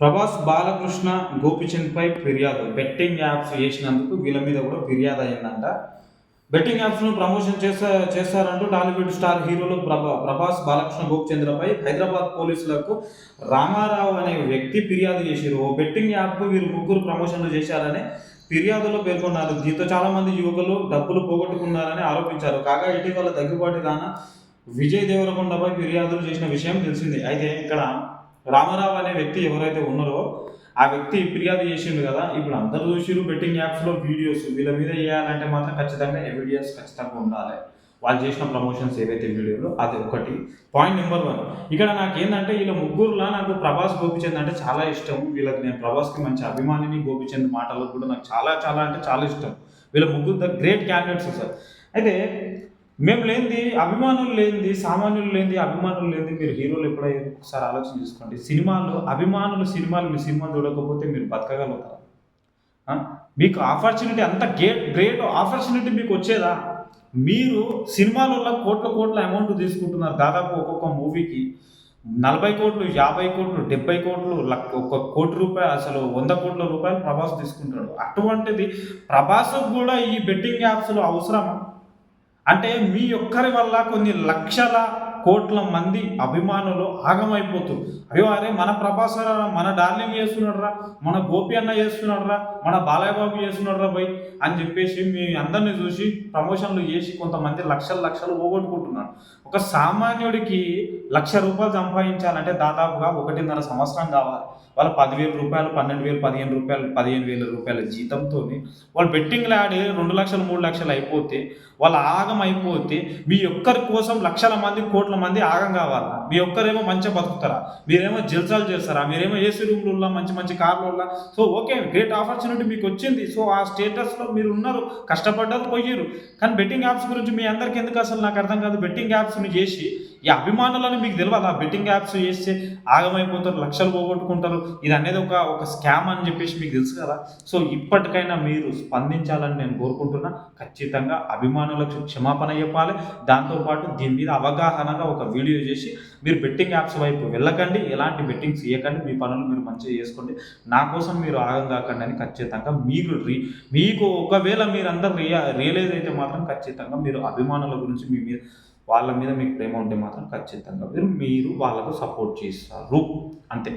ప్రభాస్ బాలకృష్ణ గోపిచంద్పై ఫిర్యాదు. Betting apps చేసినందుకు వీళ్ళ మీద కూడా ఫిర్యాదు అయిందంట బెట్టింగ్ యాప్స్ను ప్రమోషన్ చేస్తా చేస్తారంటూ టాలీవుడ్ స్టార్ హీరోలు ప్రభా ప్రభాస్ బాలకృష్ణ గోపిచంద్రపై హైదరాబాద్ పోలీసులకు రామారావు అనే వ్యక్తి ఫిర్యాదు చేశారు ఓ బెట్టింగ్ యాప్కు వీరు ముగ్గురు ప్రమోషన్లు చేశారని ఫిర్యాదులో పేర్కొన్నారు. దీంతో చాలామంది యువకులు డబ్బులు పోగొట్టుకున్నారని ఆరోపించారు. కాగా ఇటీవల దగ్గుబాటి రానా విజయ్ దేవరకొండపై ఫిర్యాదులు చేసిన విషయం తెలిసింది. అయితే ఇక్కడ రామారావు అనే వ్యక్తి ఎవరైతే ఉన్నారో ఆ వ్యక్తి ఫిర్యాదు చేసిండు కదా. ఇప్పుడు అందరు చూసిరు బెట్టింగ్ యాప్స్లో వీడియోస్ వీళ్ళ మీద చేయాలంటే మాత్రం ఖచ్చితంగా ఎవిడియన్స్ ఖచ్చితంగా ఉండాలి. వాళ్ళు చేసిన ప్రమోషన్స్ ఏవైతే వీడియోలో అది ఒకటి. పాయింట్ నెంబర్ వన్ ఇక్కడ నాకు ఏంటంటే వీళ్ళ ముగ్గురులా నాకు ప్రభాస్ గోపిచంద్ అంటే చాలా ఇష్టం. వీళ్ళకి నేను ప్రభాస్కి మంచి అభిమానిని గోపిచంద్ మాటలు కూడా నాకు చాలా చాలా అంటే చాలా ఇష్టం. వీళ్ళ ముగ్గురు ద గ్రేట్ క్యాండిడేట్స్ సార్. అయితే మేము లేనిది అభిమానులు లేనిది సామాన్యులు లేనిది అభిమానులు లేనిది మీరు హీరోలు ఎప్పుడైనా ఒకసారి ఆలోచన చేసుకోండి. సినిమాలు అభిమానులు సినిమాలు మీ సినిమా చూడకపోతే మీరు బతకగలుగుతారు? మీకు ఆపర్చునిటీ అంత గేట్ గ్రేట్ ఆపర్చునిటీ మీకు వచ్చేదా? మీరు సినిమాలలో కోట్ల కోట్ల అమౌంట్ తీసుకుంటున్నారు. దాదాపు ఒక్కొక్క మూవీకి నలభై కోట్లు యాభై కోట్లు డెబ్బై కోట్లు ఒక కోటి రూపాయలు అసలు వంద కోట్ల రూపాయలు ప్రభాస్ తీసుకుంటాడు. అటువంటిది ప్రభాస్ కూడా ఈ బెట్టింగ్ యాప్స్లో అవసరమా? అంటే మీ ఒక్కరి వల్ల కొన్ని లక్షల కోట్ల మంది అభిమానులు ఆగమైపోతారు. అయ్యో అరే మన ప్రభాసరా మన డార్లింగ్ చేస్తున్నాడురా మన గోపి అన్న చేస్తున్నాడురా మన బాలయ్య బాబు చేస్తున్నాడు బై అని చెప్పేసి మీ అందరిని చూసి ప్రమోషన్లు చేసి కొంతమంది లక్షలు లక్షలు పోగొట్టుకుంటున్నారు. ఒక సామాన్యుడికి లక్ష రూపాయలు సంపాదించాలంటే దాదాపుగా ఒకటిన్నర సంవత్సరం కావాలి. వాళ్ళ పదివేల రూపాయలు పన్నెండు వేలు పదిహేను రూపాయలు పదిహేను వేల రూపాయల జీతంతో వాళ్ళు బెట్టింగ్లు ఆడి రెండు లక్షలు మూడు లక్షలు అయిపోతే వాళ్ళ ఆగం అయిపోతే మీ ఒక్కరి కోసం లక్షల మంది కోట్ల మంది ఆగం కావాలా. మీ ఒక్కరేమో మంచిగా బతుకుతారా? మీరేమో జల్సాలు చేస్తారా? మీరేమో ఏసీ రూమ్లలో మంచి మంచి కార్లలో సో ఓకే గ్రేట్ ఆపర్చునిటీ మీకు వచ్చింది. సో ఆ స్టేటస్లో మీరు ఉన్నారు. కష్టపడ్డారు పోయారు కానీ బెట్టింగ్ యాప్స్ గురించి మీ అందరికి ఎందుకు అసలు నాకు అర్థం కాదు? బెట్టింగ్ యాప్స్ని చేసి ఈ అభిమానులను మీకు తెలియదు ఆ బెట్టింగ్ యాప్స్ చేస్తే ఆగమైపోతారు లక్షలు పోగొట్టుకుంటారు. ఇది అనేది ఒక ఒక స్కామ్ అని చెప్పేసి మీకు తెలుసు కదా. సో ఇప్పటికైనా మీరు స్పందించాలని నేను కోరుకుంటున్నా. ఖచ్చితంగా అభిమానులకు క్షమాపణ చెప్పాలి. దాంతోపాటు దీని మీద అవగాహనగా ఒక వీడియో చేసి మీరు బెట్టింగ్ యాప్స్ వైపు వెళ్ళకండి. ఎలాంటి బెట్టింగ్స్ చేయకండి మీ పనులు మీరు మంచిగా చేసుకోండి. నా కోసం మీరు ఆగం కాకండి అని ఖచ్చితంగా మీరు రీ మీకు ఒకవేళ మీరందరూ రియా రియలైజ్ అయితే మాత్రం ఖచ్చితంగా మీరు అభిమానుల గురించి మీ మీద వాళ్ళ మీద మీకు ప్రేమ ఉంటే మాత్రం ఖచ్చితంగా మీరు మీరు వాళ్ళకు సపోర్ట్ చేస్తారు. అంతే.